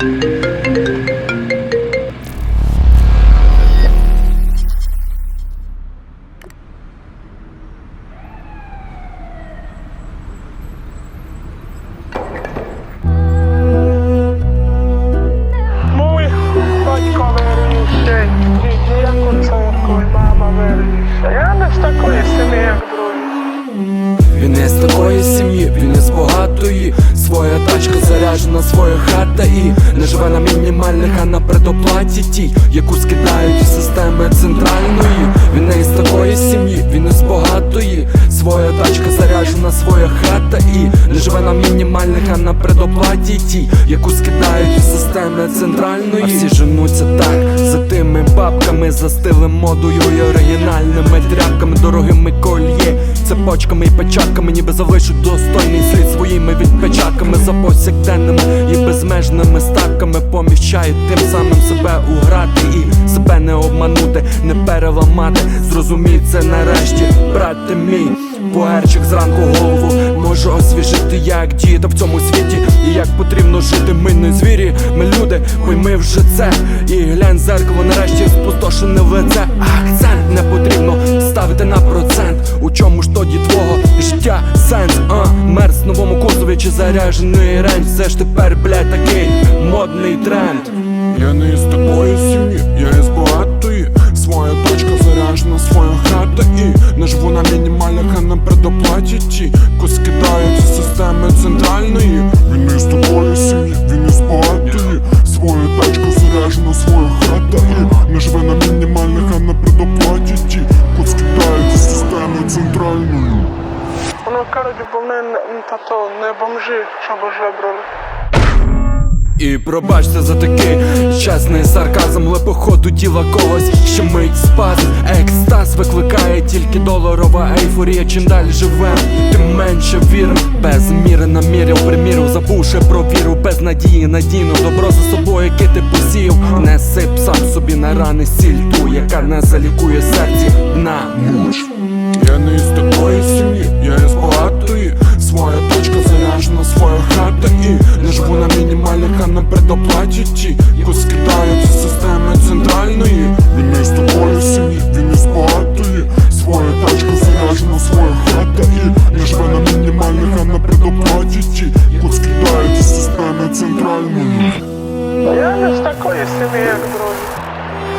Thank you. Він не з такої сім'ї, він із багатої Своя тачка заряджена, своя хата і не живе на мінімальних, а на предоплаті тій, яку скидають із системи центральної. Він не з такої сім'ї, він із багатої Своя тачка заряджена, своя хата і не живе на мінімальних, а на предоплаті тій, яку скидають із системи центральної. А всі женуться так за тими бабками, за стилем модою і оригінальними тряпками, дорогими кольє, цепочками і печатками, ніби залишуть достойний слід своїми відпечатками за повсякденними і безмежними статками поміщають тим самим себе уграти і себе не обманути, не переламати. Зрозумій це нарешті, брате мій. Пуерчик зранку голову можу освіжити, як діяти в цьому світі, і як потрібно жити. Ми не звірі, ми люди, пойми вже це. І глянь зеркало, нарешті спустошене лице. Акцент не потрібно ставити на процент. У чому ж тоді твого життя сенс? А, мерз в новому кузові чи заряджений ренч Все ж тепер, блядь, такий модний тренд. Я не із такої сім'ї, кажуть, бо ми не- тато не бомжі, щоб ж вибрали. І пробачте за такий чесний сарказм, але походу тіла когось ще мить спас. Екстаз викликає тільки доларова ейфорія. Чим далі живем, тим менше вірим. Без міри намірів, примірів, забувши про віру, без надії, надійно добро за собою, яке ти посіяв. Не сип сам собі на рани сіль ту, яка не залікує серці на муч. Яку скидають системи центральної. Він із такої сім'ї, він із багатої Своя тачка заряжена, своя хата і не живе на мінімальних, а на предоплаті ті, яку скидають системи центральної. Я не з такої сім'ї, як другі.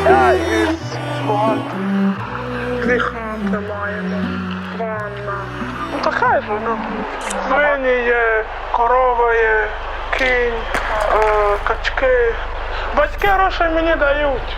Я із багатої. Дві хати маємо, ванна. Ну така ж воно. Свині є, корова є, кінь, е, качки. Батьки гроші мені дають.